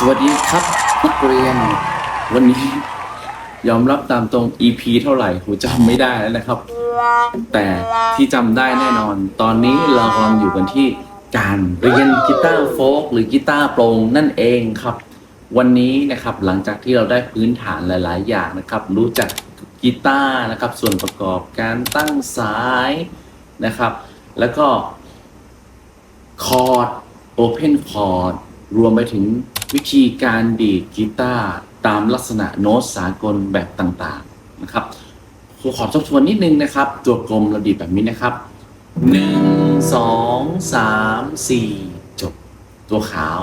สวัสดีครับนักเรียน วันนี้ยอมรับตามตรง EP เท่าไหร่ผมจำไม่ได้แล้วนะครับ แต่ที่จำได้แน่นอน ตอนนี้เรากำลังอยู่กันที่การเรียนกีตาร์โฟกหรือกีตาร์โปร่งนั่นเองครับ วันนี้นะครับหลังจากที่เราได้พื้นฐานหลาย ๆ อย่างนะครับ รู้จักกีตาร์นะครับ ส่วนประกอบการตั้งสายนะครับ แล้วก็คอร์ดโอเพนคอร์ด รวมไปถึงวิธีการดีดกีตาร์ตามลักษณะโน้ตสากลแบบต่างๆนะครับครูขอทบทวนนิดนึงนะครับ ตัวกลมเราดีดแบบนี้นะครับ 1 2 3 4 จบ ตัวขาว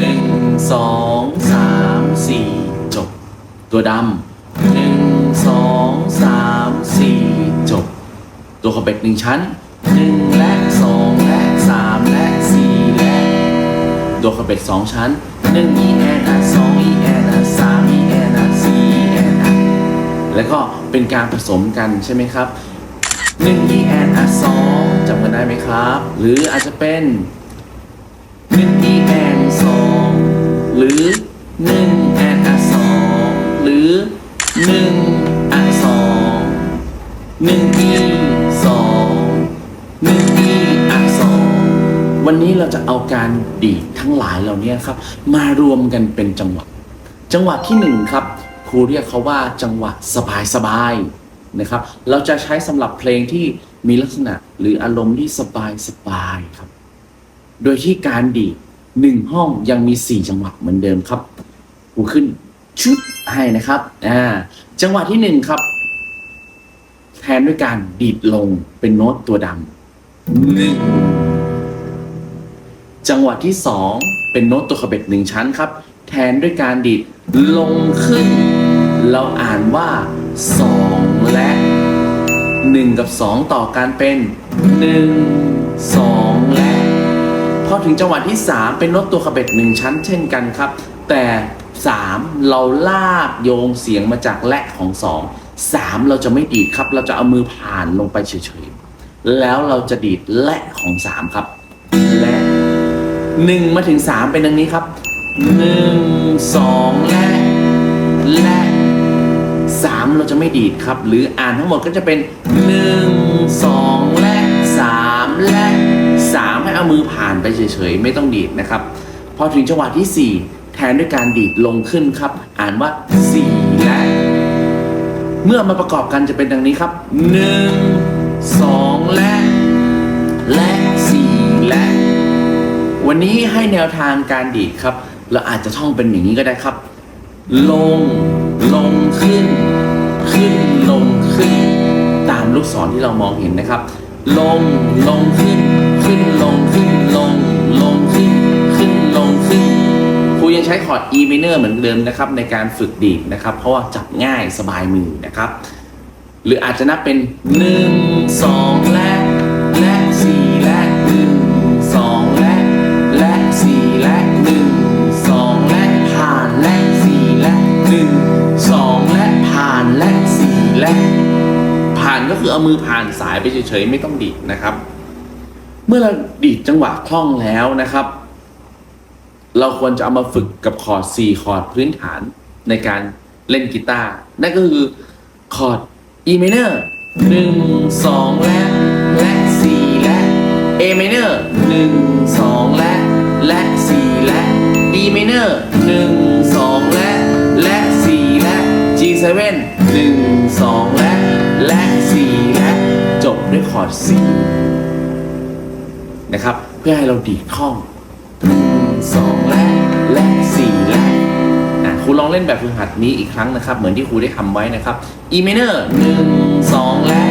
1 2 3 4 จบ ตัวดำ 1 2 3 4 จบ ตัวขอเบ็ดหนึ่งชั้น 1 และ 2 ตัวขอบเบ็ดสองชั้นหนึ่ง e n อะสอง e n อะสาม e n อะสี่ e n อะแล้วก็เป็นการผสมกันใช่ไหมครับหนึ่ง e n อะสองจำกันได้ไหมครับ หรืออาจจะเป็นหนึ่ง e n สองหรือหนึ่ง n อะสองหรือหนึ่งอะสองหนึ่งอี วันนี้เราจะเอาการดีดทั้งหลายเหล่านี้ครับ มารวมกันเป็นจังหวะ จังหวะที่หนึ่งครับครูเรียกเขาว่าจังหวะสบายสบายๆนะครับ เราจะใช้สำหรับเพลงที่มีลักษณะหรืออารมณ์ที่สบายสบายๆครับ โดยที่การดีดหนึ่งห้องยังมีสี่จังหวะเหมือนเดิมครับครูขึ้นชุดให้นะครับอ่าจังหวะที่หนึ่งครับ แทนด้วยการดีดลงเป็นโน้ตตัวดำหนึ่ง จังหวะที่สองเป็นโน้ตตัวขบเบ็ดหนึ่งชั้นครับ แทนด้วยการดีดลงขึ้น เราอ่านว่าสองและหนึ่งกับสองต่อกันเป็นหนึ่งสองและ พอถึงจังหวะที่สามเป็นโน้ตตัวขบเบ็ดหนึ่งชั้นเช่นกันครับ แต่สามเราลากโยงเสียงมาจากและของสองสามเราจะไม่ดีดครับ เราจะเอามือผ่านลงไปเฉยๆ แล้วเราจะดีดและของสามครับ หนึ่งมาถึงสามเป็นดังนี้ครับหนึ่งสองและและสามเราจะไม่ดีดครับ หรืออ่านทั้งหมดก็จะเป็นหนึ่งสองและสามและสามให้เอามือผ่านไปเฉยๆ ไม่ต้องดีดนะครับ พอถึงจังหวะที่สี่แทนด้วยการดีดลงขึ้นครับ อ่านว่าสี่และ เมื่อมาประกอบกันจะเป็นดังนี้ครับหนึ่งสองและและสี่และ วันนี้ให้แนวทางการดีดครับ เราอาจจะท่องเป็นอย่างนี้ก็ได้ครับ ลง ลงขึ้น ขึ้นลงขึ้น ตามลูกศรที่เรามองเห็นนะครับ ลง ลงขึ้น ขึ้นลงขึ้นลง ลงขึ้น ขึ้นลงขึ้นครูยังใช้คอร์ด E minor เหมือนเดิมนะครับ ในการฝึกดีดนะครับ เพราะว่าจับง่ายสบายมือนะครับ หรืออาจจะนับเป็น 1 2 และ และ4 คือเอามือผ่านสายไปเฉยๆไม่ต้องดีดนะครับ เมื่อเราดีดจังหวะคล่องแล้วนะครับ เราควรจะเอามาฝึกกับคอร์ด4คอร์ดพื้นฐานในการเล่นกีตาร์นั่นก็คือคอร์ด E minor 1 2และและ4และ A minor 1 2และและ4และ D minor 1 2และและ4และ G7 1 2และ และ4และจบด้วยคอร์ด4นะครับ เพื่อให้เราดีดคล่องหนึ่งสองและและสี่และอะครูลองเล่นแบบฝึกหัดนี้อีกครั้งนะครับ เหมือนที่ครูได้ทำไว้นะครับ E minor หนึ่งสองและ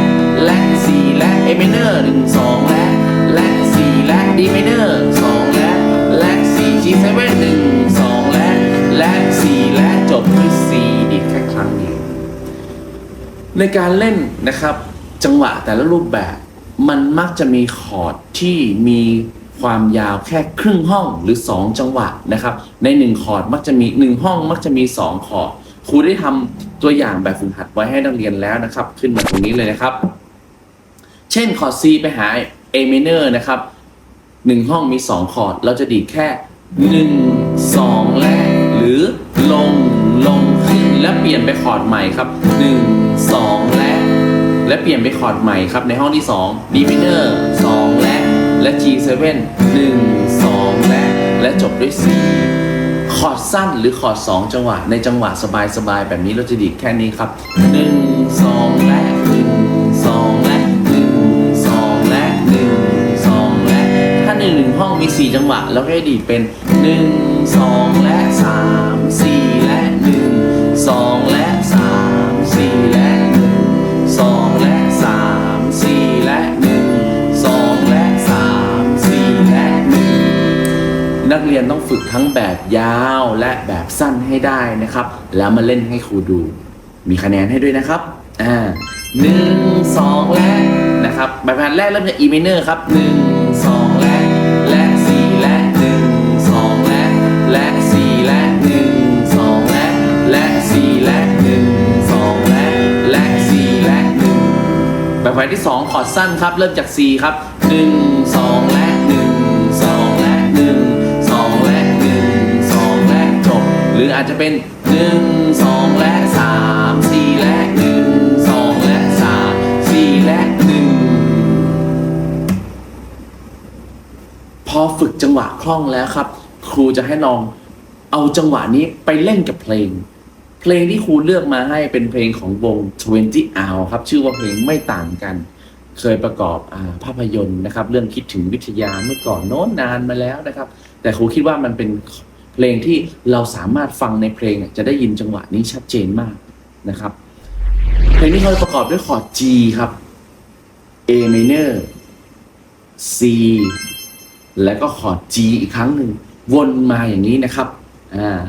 และสี่และ A minor หนึ่งสองและและสี่และ D minor สองและและสี่ G7 หนึ่งสองและและสี่และจบด้วย ในการเล่นนะครับ จังหวะแต่ละรูปแบบ มันมักจะมีคอร์ดที่มีความยาวแค่ครึ่งห้องหรือ 2 จังหวะนะครับ ใน 1 คอร์ดมักจะมี 1 ห้องมักจะมี 2 คอร์ดครูได้ทำตัวอย่างแบบฝึกหัดไว้ให้นักเรียนแล้วนะครับ ขึ้นมาตรงนี้เลยนะครับ เช่นคอร์ด C ไปหา A minor นะครับ 1 ห้องมี 2 คอร์ด เราจะดีดแค่ 1 2 และ และเปลี่ยนไปคอร์ดใหม่ครับ 1 2 และ และเปลี่ยนไปคอร์ดใหม่ครับในห้องที่ 2 D minor 2 และ และ G7 1 2 และ และจบด้วย C คอร์ดสั้นหรือคอร์ด2จังหวะในจังหวะสบายๆแบบนี้เราจะดีดแค่นี้ครับ 1 2 และ 1 2 และ 1 2 และ 1 2 และ ถ้าในหนึ่งห้องมี 4 จังหวะแล้วก็ดีดเป็น 1 2 และ 3 เรียนต้องฝึกทั้งแบบยาวและแบบสั้นให้ได้นะครับ แล้วมาเล่นให้ครูดู มีคะแนนให้ด้วยนะครับอ่าหนึ่งสองและนะครับแบบแผนแรกเริ่มจาก E minor ครับหนึ่งสองและและสี่และหนึ่งสองและและสี่และหนึ่งสองและและสี่และหนึ่งสองและและสี่และหนึ่งแบบแผนที่2คอร์ดสั้นครับ เริ่มจาก C ครับ1 2และ1 หรืออาจจะเป็น 1 2 และ 3 4 และ 1 2 และ 3 4 และ 1 พอฝึกจังหวะคล่องแล้วครับ ครูจะให้ลองเอาจังหวะนี้ไปเล่นกับเพลง เพลงที่ครูเลือกมาให้เป็นเพลงของวง 20 Hour ครับ ชื่อว่าเพลงไม่ต่างกันเคยประกอบอภาพยนตร์นะครับ เรื่องคิดถึงวิทยาเมื่อก่อนโน้นนานมาแล้วนะครับ แต่ครูคิดว่ามันเป็น เพลงที่เราสามารถฟังในเพลงจะได้ยินจังหวะนี้ชัดเจนมากนะครับ เพลงนี้เขาประกอบด้วยคอร์ด G ครับ A minor C แล้วก็คอร์ด G อีกครั้งหนึ่งวนมาอย่างนี้นะครับอ่า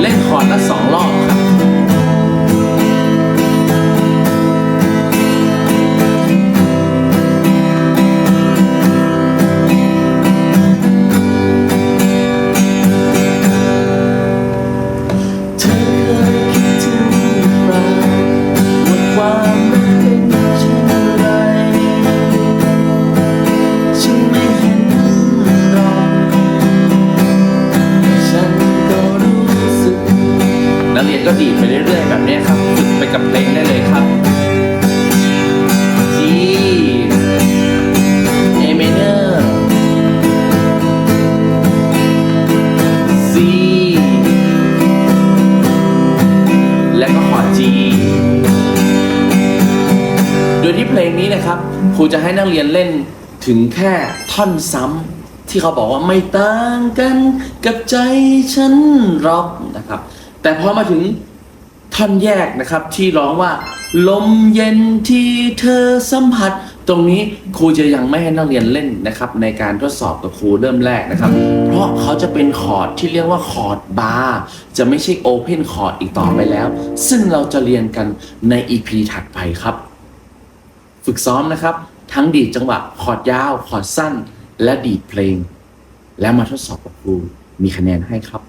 เล่นคอร์ดละสองรอบครับ ครูจะให้นักเรียนเล่นถึงแค่ท่อนซ้ำที่เขาบอกว่าไม่ต่างกันกับใจฉันหรอกนะครับ แต่พอมาถึงท่อนแยกนะครับที่ร้องว่า ลมเย็นที่เธอสัมผัส ตรงนี้ครูจะยังไม่ให้นักเรียนเล่นนะครับ ในการทดสอบกับครูเริ่มแรกนะครับ เพราะเขาจะเป็นคอร์ดที่เรียกว่าคอร์ดบาร์จะไม่ใช่โอเพนคอร์ดอีกต่อไปแล้ว ซึ่งเราจะเรียนกันใน EP ถัดไปครับ ฝึกซ้อมนะครับ ทั้งดีดจังหวะคอร์ดยาวคอร์ดสั้น และดีดเพลง แล้วมาทดสอบกับครูมีคะแนนให้ครับ